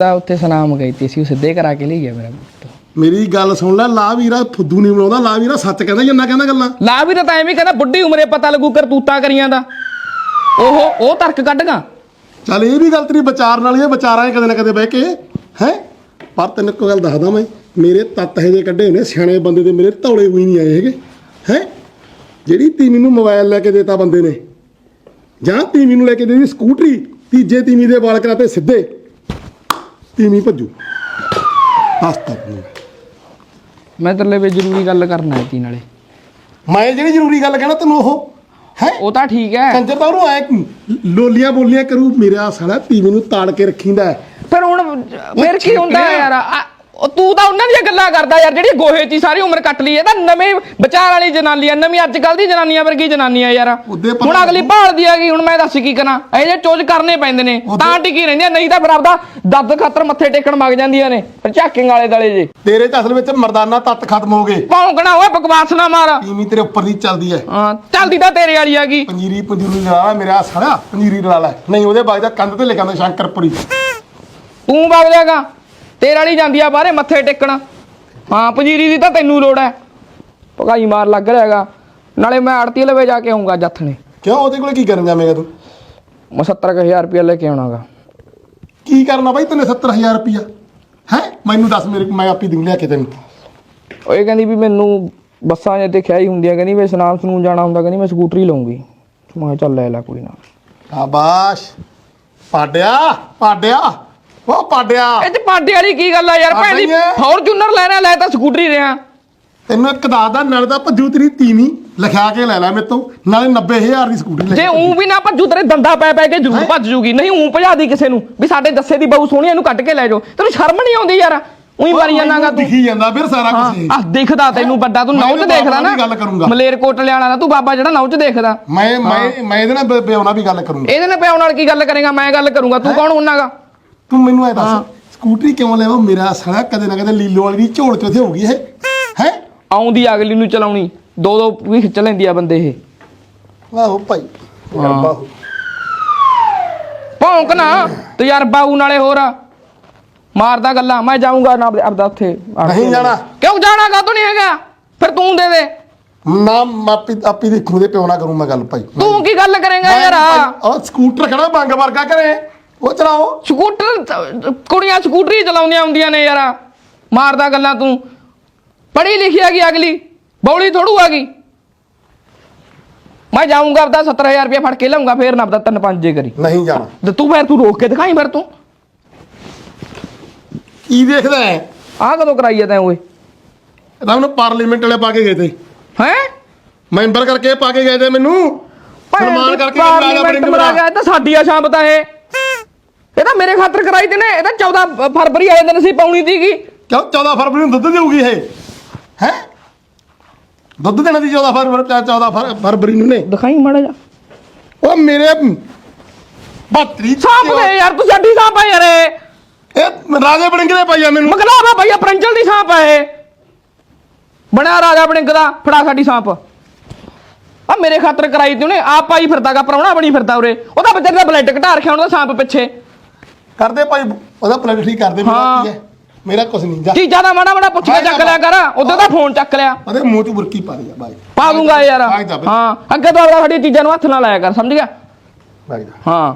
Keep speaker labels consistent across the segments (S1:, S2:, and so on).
S1: ਤਾਂ ਉੱਥੇ ਸਨਾਮ ਗਈ ਤੀ ਸੀ ਉਹ ਸਿੱਧੇ ਕਰਾ ਕੇ ਲਈ ਗਿਆ ਮੇਰਾ ਪੁੱਤ।
S2: ਮੇਰੀ ਗੱਲ ਸੁਣ ਲੈ ਲਾ ਵੀਰਾ ਫੁੱਦੂ ਨਹੀਂ ਬਣਾਉਂਦਾ ਲਾ ਵੀਰਾ ਸੱਚ ਕਹਿੰਦਾ ਜੰਨਾ ਕਹਿੰਦਾ ਗੱਲਾਂ?
S1: ਲਾ ਵੀ ਤਾਂ ਐਵੇਂ ਕਹਿੰਦਾ ਬੁੱਢੀ ਉਮਰੇ ਪਤਾ ਲੱਗੂ ਕਰਤੂਤਾਂ ਕਰੀਆਂ ਦਾ। ਉਹ ਉਹ ਤਰਕ ਕੱਢਗਾ
S2: ਚੱਲ ਇਹ ਵੀ ਗੱਲ ਤੇਰੀ ਵਿਚਾਰਨ ਵਾਲੀ ਹੈ ਵਿਚਾਰਾਂ ਕਦੇ ਨਾ ਕਦੇ ਬਹਿ ਕੇ ਹੈ? ਪਰ ਤੈਨੂੰ ਇੱਕ ਗੱਲ ਦੱਸਦਾ ਮੈਂ ਮੇਰੇ ਤੱਤ ਇਹ ਜੇ ਕੱਢੇ ਨੇ ਸਿਆਣੇ ਬੰਦੇ ਦੇ ਮੇਰੇ ਧੌਲੇ ਹੋਈ ਨਹੀਂ ਆਏ ਹੈਗੇ ਹੈ? ਜਿਹੜੀ ਤੀਵੀਂ ਨੂੰ ਮੋਬਾਈਲ ਲੈ ਕੇ ਦੇਤਾ ਬੰਦੇ ਨੇ ਜਾਂ ਤੀਵੀਂ ਨੂੰ ਲੈ ਕੇ ਦੇਦੀ ਸਕੂਟਰੀ ਤੀਜੇ ਤੀਵੀਂ ਦੇ ਵਾਲ ਕਰਾਤੇ ਸਿੱਧੇ। ਤੀਵੀਂ ਭੱਜੂ। ਹਸਤਾ
S1: ਮੈਂ ਤੇਰੇ ਲਈ ਵੀ ਜ਼ਰੂਰੀ ਗੱਲ ਕਰਨਾ ਹੈ ਤੀ ਨਾਲੇ।
S2: ਮੈਂ ਜਿਹੜੀ ਜ਼ਰੂਰੀ ਗੱਲ ਕਹਿਣਾ ਤੈਨੂੰ ਉਹ ਹੈ?
S1: ਉਹ ਤਾਂ ਠੀਕ ਹੈ।
S2: ਕੰਜਰ ਤਾਂ ਉਹਨੂੰ ਐ ਲੋਲੀਆਂ ਬੋਲੀਆਂ ਕਰੂ ਮੇਰਾ ਸਾਲਾ ਤੀਵੀਂ ਨੂੰ ਤਾੜ ਕੇ ਰੱਖੀਂਦਾ ਹੈ।
S1: ਫਿਰ ਹੁਣ ਫਿਰ ਕੀ ਹੁੰਦਾ ਹੈ ਯਾਰ? ਆ- ਉਹ ਤੂੰ ਤਾਂ ਉਹਨਾਂ ਦੀਆਂ ਗੱਲਾਂ ਕਰਦਾ ਯਾਰ ਜਿਹੜੀ ਗੋਹੇ 'ਚ ਹੀ ਸਾਰੀ ਉਮਰ ਕੱਟ ਲਈ ਇਹ ਤਾਂ ਨਵੇਂ ਵਿਚਾਰ ਵਾਲੀ ਜਨਾਨੀ ਆ ਨਵੀਂ ਅੱਜ ਕੱਲ ਦੀ ਜਨਾਨੀਆਂ ਵਰਗੀ ਜਨਾਨੀ ਆ ਯਾਰ।
S2: ਉਹਦੇ
S1: ਹੁਣ ਅਗਲੀ ਭਾਲਦੀ ਆ ਕਿ ਹੁਣ ਮੈਂ ਦੱਸ ਕੀ ਕਰਾਂ? ਇਹ ਜੇ ਚੋਜ ਕਰਨੇ ਪੈਂਦੇ ਨੇ ਤਾਂ ਟਿਕੀ ਰਹਿੰਦੀਆਂ ਨਹੀਂ ਤਾਂ ਫਿਰ ਆਪਦਾ ਦਰਦ ਖਾਤਰ ਮੱਥੇ ਟੇਕਣ ਮਗ ਜਾਂਦੀਆਂ ਨੇ ਫਿਰ ਝਾਕਿੰਗ ਵਾਲੇ ਦਲੇ ਜੇ।
S2: ਤੇਰੇ ਚ ਅਸਲ ਵਿੱਚ ਮਰਦਾਨਾ ਤੱਤ ਖਤਮ ਹੋ ਗਏ।
S1: ਭੌਂਕਣਾ ਓਏ ਬਕਵਾਸ ਨਾ ਮਾਰ।
S2: ਤੀਵੀਂ ਤੇਰੇ ਉੱਪਰ ਦੀ ਚੱਲਦੀ ਹੈ
S1: ਹਾਂ ਚੱਲਦੀ ਤਾਂ ਤੇਰੇ ਵਾਲੀ ਆਗੀ
S2: ਪੰਜੀਰੀ ਪੰਜੂਰੀ ਲਾ ਲੈ ਮੇਰਾ ਸਾਲਾ ਪੰਜੀਰੀ ਲਾ ਲੈ। ਨਹੀਂ ਉਹਦੇ ਬਾਅਦ ਦਾ ਕੰਧ ਤੇ ਲਿਖਾਂਦਾ ਸ਼ੰਕਰਪੁਰੀ।
S1: ਤੂੰ ਵਗ ਜਾਗਾ ਤੇਰੇ ਵਾਲੀ ਜਾਂਦੀ ਆ ਬਾਹਰੇ ਮੱਥੇ ਟੇਕਣ। ਹਾਂ ਪੰਜੀਰੀ ਦੀ ਤਾਂ ਤੈਨੂੰ ਲੋੜ ਹੈ। ਭਗਾਈ ਮਾਰ ਲੱਗ ਰਿਹਾ ਹੈਗਾ। ਨਾਲੇ ਮੈਂ ਆੜਤੀ ਲਵੇ ਜਾ ਕੇ ਆਉਂਗਾ ਜੱਥਣੇ
S2: ਕਿਉਂ? ਉਹਦੇ ਕੋਲੇ ਕੀ ਕਰਨ ਜਾਵੇਂਗਾ ਤੂੰ?
S1: ਮੈਂ 70000 ਰੁਪਏ ਲੈ ਕੇ ਆਉਣਾਗਾ।
S2: ਕੀ ਕਰਨਾ ਬਾਈ ਤੈਨੇ 70000 ਰੁਪਿਆ ਹੈ? ਮੈਨੂੰ ਦੱਸ ਮੇਰੇ ਮੈਂ ਆਪੀ ਦਿਨ ਲਿਆ ਕੇ ਤੈਨੂੰ।
S1: ਉਹ ਇਹ ਕਹਿੰਦੀ ਵੀ ਮੈਨੂੰ ਬੱਸਾਂ ਜੇ ਦੇਖਿਆ ਹੀ ਹੁੰਦੀਆਂ ਕਹਿੰਦੀ ਵੀ ਸਨਾਮ ਸਨੂਨ ਜਾਣਾ ਹੁੰਦਾ ਕਹਿੰਦੀ ਮੈਂ ਸਕੂਟਰੀ ਲਵਾਂਗੀ ਮੈਂ ਕਿਹਾ ਚੱਲ ਲੈ ਲੈ ਕੋਈ ਨਾ।
S2: ਸ਼ਾਬਾਸ਼। ਪਾਡਿਆ ਪਾਡਿਆ। ਉਹ ਪਾਡਿਆ।
S1: ਇਹ ਚ ਪਾਡੇ ਵਾਲੀ ਕੀ ਗੱਲ ਆ ਯਾਰ ਭੈਣ ਦੀ
S2: ਹੈ।
S1: ਫੋਰਚੂਨਰ ਲੈਣਾ ਲੈ ਤਾਂ ਸਕੂਟਰੀ ਰਿਆਂ
S2: ਤੈਨੂੰ ਇੱਕ ਦਾਦਾ ਨਾਲ ਦਾ ਭੱਜੂ ਤੇਰੀ ਤੀਵੀਂ ਲਿਖਾ ਕੇ ਲੈ ਲੈ ਮੇਰੇ ਤੋਂ। ਨਾਲੇ 90000 ਦੀ ਸਕੂਟਰੀ ਲੈ
S1: ਜੇ
S2: ਕੇ
S1: ਉਂ ਵੀ ਨਾ ਭੱਜੂ ਤੇਰੇ ਦੰਦਾ ਪੈ ਪੈ ਕੇ ਜ਼ਰੂਰ ਭੱਜ ਜੂਗੀ। ਨਹੀਂ ਉਂ ਭਜਾ ਦੀ ਕਿਸੇ ਨੂੰ ਵੀ ਸਾਡੇ ਦੱਸੇ ਦੀ ਬਹੂ ਸੋਹਣੀ ਇਹਨੂੰ ਕੱਢ ਕੇ ਲੈ ਜਾਓ। ਤੈਨੂੰ ਸ਼ਰਮ ਨਹੀਂ ਆਉਂਦੀ ਯਾਰ? ਉਹੀ ਮਾਰੀ ਜਾਣਾਗਾ ਤੂੰ।
S2: ਦਿਖੀ ਜਾਂਦਾ ਫਿਰ ਸਾਰਾ ਕੁਝ
S1: ਆ ਦਿਖਦਾ ਤੈਨੂੰ ਵੱਡਾ ਤੂੰ
S2: ਮੈਂ
S1: ਨੌ ਚ
S2: ਇਹਦੇ
S1: ਦੇਖਦਾ ਨਾ।
S2: ਵੀ ਗੱਲ ਕਰੂੰਗਾ।
S1: ਮਲੇਰ ਕੋਟਲੇ ਵਾਲਾ ਨਾ ਤੂੰ ਬਾਬਾ ਜਿਹੜਾ ਨੌ ਚ ਦੇਖਦਾ।
S2: ਮੈਂ ਮੈਂ ਮੈਂ ਇਹਦੇ ਨਾਲ ਬ- ਬਿਆਉਣਾ ਵੀ ਗੱਲ ਕਰੂੰਗਾ।
S1: ਇਹਦੇ ਨਾਲ ਪਿਓ ਨਾਲ ਕੀ ਗੱਲ ਕਰੇਗਾ? ਮੈਂ ਗੱਲ ਕਰੂੰਗਾ। ਤੂੰ ਕੌਣ ਹੁੰਨਾਗਾ?
S2: ਤੂੰ ਮੈਨੂੰ ਐ ਦੱਸ ਸਕੂਟਰੀ ਕਿਉਂ ਲੈਵਾ? ਮੇਰਾ ਸਾਲਾ ਕਦੇ ਨਾ ਕਦੇ ਲੀਲੋ ਵਾਲੀ ਦੀ ਝੋਲ ਚ ਉੱਥੇ ਹੋਊਗੀ ਇਹ। ਹੈ?
S1: ਆਉਂਦੀ ਅਗਲੀ ਨੂੰ ਚਲਾਉਣੀ। ਦੋ ਦੋ ਵੀ ਖਿੱਚ ਲੈਂਦੀ ਆ ਬੰਦੇ ਇਹ।
S2: ਆਹੋ ਭਾਈ ਬਾਹੂ
S1: ਭੌਂਕ ਨਾ ਤਜਰਬਾ ਉਹ ਨਾਲੇ ਹੋਰ। ਮਾਰਦਾ ਗੱਲਾਂ ਮੈਂ ਜਾਊਂਗਾ ਨਾ ਆਪਦੇ- ਆਪਦਾ ਉੱਥੇ
S2: ਨਹੀਂ ਜਾਣਾ।
S1: ਕਿਉਂ ਜਾਣਾ? ਕਾ ਨਹੀਂ ਹੈਗਾ? ਫਿਰ ਤੂੰ ਦੇ ਦੇ।
S2: ਨਾ ਮਾਪੀ ਆਪੀ ਦੇਖੂ ਦੇ ਪਿਓ ਨਾ ਕਰੂੰ ਮੈਂ ਗੱਲ ਭਾਈ।
S1: ਤੂੰ ਕੀ ਗੱਲ ਕਰੇਗਾ ਯਾਰ?
S2: ਉਹ ਸਕੂਟਰ ਖੜਾ ਬੰਗ ਵਰਗਾ ਕਰੇ। ਉਹ ਚਲਾਓ।
S1: ਸਕੂਟਰ ਚ- ਕੁੜੀਆਂ ਸਕੂਟਰੀ ਚਲਾਉਂਦੀਆਂ ਹੁੰਦੀਆਂ ਨੇ ਯਾਰ। ਮਾਰਦਾ ਗੱਲਾਂ ਤੂੰ। ਪੜ੍ਹੀ ਲਿਖੀ ਹੈਗੀ ਅਗਲੀ। ਬੌਲੀ ਥੋੜੂ ਹੈਗੀ। ਮੈਂ ਜਾਊਂਗਾ ਆਪਦਾ 70000 ਰੁਪਏ ਫੜ ਕੇ ਲਾਉਂਗਾ ਫੇਰ ਨਾ ਆਪਦਾ ਤਿੰਨ ਪੰਜ ਜੇ ਕਰੀ।
S2: ਨਹੀਂ ਜਾਣਾ।
S1: ਤੇ ਤੂੰ ਫੇਰ ਤੂੰ ਰੋਕ ਕੇ ਦਿਖਾਈ ਫਿਰ ਤੂੰ।
S2: ਕੀ ਦੇਖਦਾ ਹੈ?
S1: ਆਹ ਕਦੋਂ ਕਰਾਈ ਆ ਤੈਂ ਓਏ?
S2: ਤਾਂ ਮੈਨੂੰ ਪਾਰਲੀਮੈਂਟ ਵਾਲੇ ਪਾ ਕੇ ਗਏ ਤੇ।
S1: ਹੈ?
S2: ਮੈਂਬਰ ਕਰਕੇ ਪਾ ਕੇ ਗਏ ਤੇ ਮੈਨੂੰ। ਸਨਮਾਨ ਕਰਕੇ
S1: ਪਾਰਲੀਮੈਂਟ
S2: ਬੜਿੰਗ
S1: ਮਰਾ ਗਿਆ ਤਾਂ ਸਾਡੀ ਆ ਸ਼ਾਮ ਤਾਂ ਇਹ ਇਹ ਤਾਂ ਮੇਰੇ ਖਾਤਰ ਕਰਾਈ ਤੇ ਨੇ ਇਹ ਤਾਂ 14 ਫਰਵਰੀ ਵਾਲੇ ਦਿਨ ਸੀ ਪਾਉਣੀ ਸੀਗੀ।
S2: ਕਿਉਂ? 14 ਫਰਵਰੀ ਨੂੰ ਦੁੱਧ ਦੇਊਗੀ ਇਹ? ਹੈ? ਦੁੱਧ ਦੇਣਾ ਦੀ 14 ਫਰਵਰੀ 14 ਫਰ- ਫਰਵਰੀ ਨੂੰ ਨੇ।
S1: ਦਿਖਾਈ ਮਾੜਾ ਜਾ
S2: ਉਹ ਮੇਰੇ ਬੱਤਰੀ
S1: ਸਾਂਪ ਦੇ ਯਾਰ ਤੂੰ ਸਾਡੀ ਸਾਂਪ ਆ ਯਾਰ ਇਹ।
S2: ਰਾਜੇ ਬੜਿੰਗ ਦੇ ਪਾਈ ਜਾਂਦੇ ਨੂੰ
S1: ਮਗਲਾਵਾ ਭਈਆ ਪ੍ਰੰਜਲ ਦੀ ਸਾਂਪ ਹੈ ਇਹ। ਬਣਿਆ ਰਾਜਾ ਬਣਿੰਗ ਦਾ ਫੜਾ ਸਾਡੀ ਸਾਂਪ ਆ ਮੇਰੇ ਖਾਤਰ ਕਰਾਈ ਤੇ ਉਹਨੇ ਆਪ ਪਾਈ ਫਿਰਦਾਗਾ ਪ੍ਰਾਹੁਣਾ ਬਣੀ ਫਿਰਦਾ ਉਰੇ। ਉਹਦਾ ਬੱਚੇ ਦਾ ਬਲੱਡ ਘਟਾ ਰੱਖਿਆ ਉਹਦਾ ਸਾਂਪ ਪਿੱਛੇ।
S2: ਕਰਦੇ ਭਾਈ ਉਹਦਾ ਪਲੇਟ ਠੀਕ ਕਰਦੇ ਮੇਰਾ। ਕੀ ਹੈ। ਮੇਰਾ ਕੁਛ ਨਹੀਂ ਜਾ।
S1: ਚੀਜ਼ਾਂ ਦਾ ਮਾੜਾ ਮਾੜਾ ਪੁੱਛ ਕੇ ਚੱਕ ਲਿਆ ਕਰ ਉਦੋਂ ਦਾ ਫੋਨ ਚੱਕ ਲਿਆ।
S2: ਉਹਦੇ ਮੂੰਹ 'ਚ ਬੁਰਕੀ ਪਾ ਦਿਆ ਬਾਈ।
S1: ਪਾ ਦੂੰਗਾ ਯਾਰ।
S2: ਬਾਈ। ਦਾ
S1: ਹਾਂ ਅੱਗੇ ਤੋਂ ਆਪਦਾ ਸਾਡੀ ਚੀਜ਼ਾਂ ਨੂੰ ਹੱਥ ਨਾ ਲਾਇਆ ਕਰ ਸਮਝ ਗਿਆ?
S2: ਬਾਈ ਦਾ।
S1: ਹਾਂ।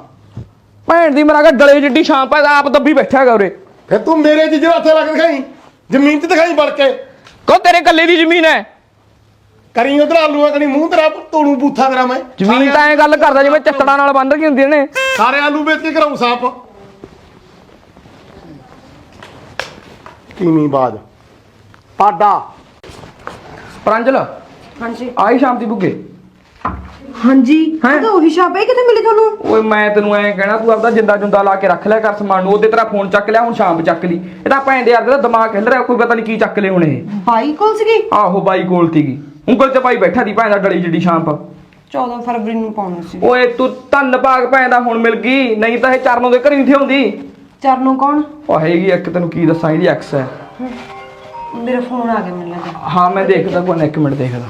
S1: ਭੈਣ ਦੀ ਮਰਾ ਕੇ ਡਲੇ ਜਿੱਡੀ ਛਾਂਪ ਹੈ ਆਪ ਦੱਬੀ ਬੈਠਾ ਹੈਗਾ ਉਰੇ।
S2: ਫਿਰ ਤੂੰ ਮੇਰੇ ਜਿੱਜੇ ਹੱਥੇ ਕੇ ਦਿਖਾਈ ਜ਼ਮੀਨ 'ਚ ਦਿਖਾਈ ਵੜ ਕੇ।
S1: ਕੋ ਤੇਰੇ ਕੱਲੇ ਦੀ ਜ਼ਮੀਨ ਹੈ।
S2: ਕਰੀ ਉਧਰ ਆਲੂਆਂ ਕਰੀ ਮੂੰਹ ਤੇਰਾ ਤੋੜੂ ਬੂਥਾ ਤੇਰਾ ਮੈਂ।
S1: ਜ਼ਮੀਨ ਤਾਂ ਐ ਗੱਲ ਕਰਦਾ ਜਿਵੇਂ ਚੱਤੜਾਂ ਨਾਲ ਬੰਨ ਰਖੀ ਹੁੰਦੀਆਂ ਨੇ।
S2: ਸਾਰੇ ਆਲੂ ਵੇਚ ਕੇ ਕਰਾਉਂ ਸਾਫ਼ ਕੀਮੀ ਬਾਜ। ਪਾਡਾ
S1: ਪ੍ਰਾਂਜਲ
S3: ਹਾਂਜੀ।
S1: ਆਈ ਸ਼ਾਮ ਦੀ ਬੁੱਗੇ।
S3: ਹਾਂਜੀ
S1: ਹੈਂ?
S3: ਤਾਂ ਉਹੀ ਸ਼ਾਪ ਹੈ ਕਿੱਥੇ ਮਿਲੀ ਤੁਹਾਨੂੰ?
S1: ਓਏ ਮੈਂ ਤੈਨੂੰ ਐਂ ਕਹਿਣਾ ਤੂੰ ਆਪਦਾ ਜਿੰਦਾ ਜੁੰਦਾ ਲਾ ਕੇ ਰੱਖ ਲਿਆ ਕਰ ਸਮਾਨ ਨੂੰ ਉਹਦੇ ਤੇਰਾ ਫੋਨ ਚੱਕ ਲਿਆ ਹੁਣ ਸ਼ਾਮ ਚੱਕ ਲਈ। ਇਹ ਤਾਂ ਭੈਣ ਦੇ ਯਾਰ ਦਾ ਦਿਮਾਗ ਹਿੱਲ ਰਿਹਾ ਕੋਈ ਪਤਾ ਨਹੀਂ ਕੀ ਚੱਕ ਲਏ ਹੁਣ ਇਹ।
S3: ਬਾਈ ਕੋਲ ਸੀਗੀ?
S1: ਆਹੋ ਬਾਈ ਕੋਲ ਤੀਗੀ ਉਂਗਲ ਤੇ ਪਾਈ ਬੈਠਾ ਦੀ ਭੈਣ ਦਾ ਡਲੀ ਜਿੱਡੀ ਸ਼ਾਂਪ
S3: 14 ਫਰਵਰੀ ਨੂੰ ਪਾਉਣੀ ਸੀ।
S1: ਓਏ ਤੂੰ ਧੰਨ ਭਾਗ ਭੈਣ ਦਾ ਹੁਣ ਮਿਲ ਗਈ ਨਹੀਂ ਤਾਂ ਇਹ ਚਰਨੋਂ ਦੇ ਘਰੀ ਨਹੀਂ ਹੁੰਦੀ
S3: ਚਰਨੋਂ ਕੌਣ?
S1: ਉਹ ਹੈਗੀ ਇੱਕ ਤੈਨੂੰ ਕੀ ਦੱਸਾਂ ਇਹਦੀ ਐਕਸ ਹੈ।
S3: ਮੇਰਾ ਫੋਨ ਆ ਗਿਆ ਮੈਨੂੰ ਲੱਗਾ
S1: ਹਾਂ ਮੈਂ ਦੇਖਦਾ ਕੋਈ ਇੱਕ ਮਿੰਟ ਦੇਖਦਾ।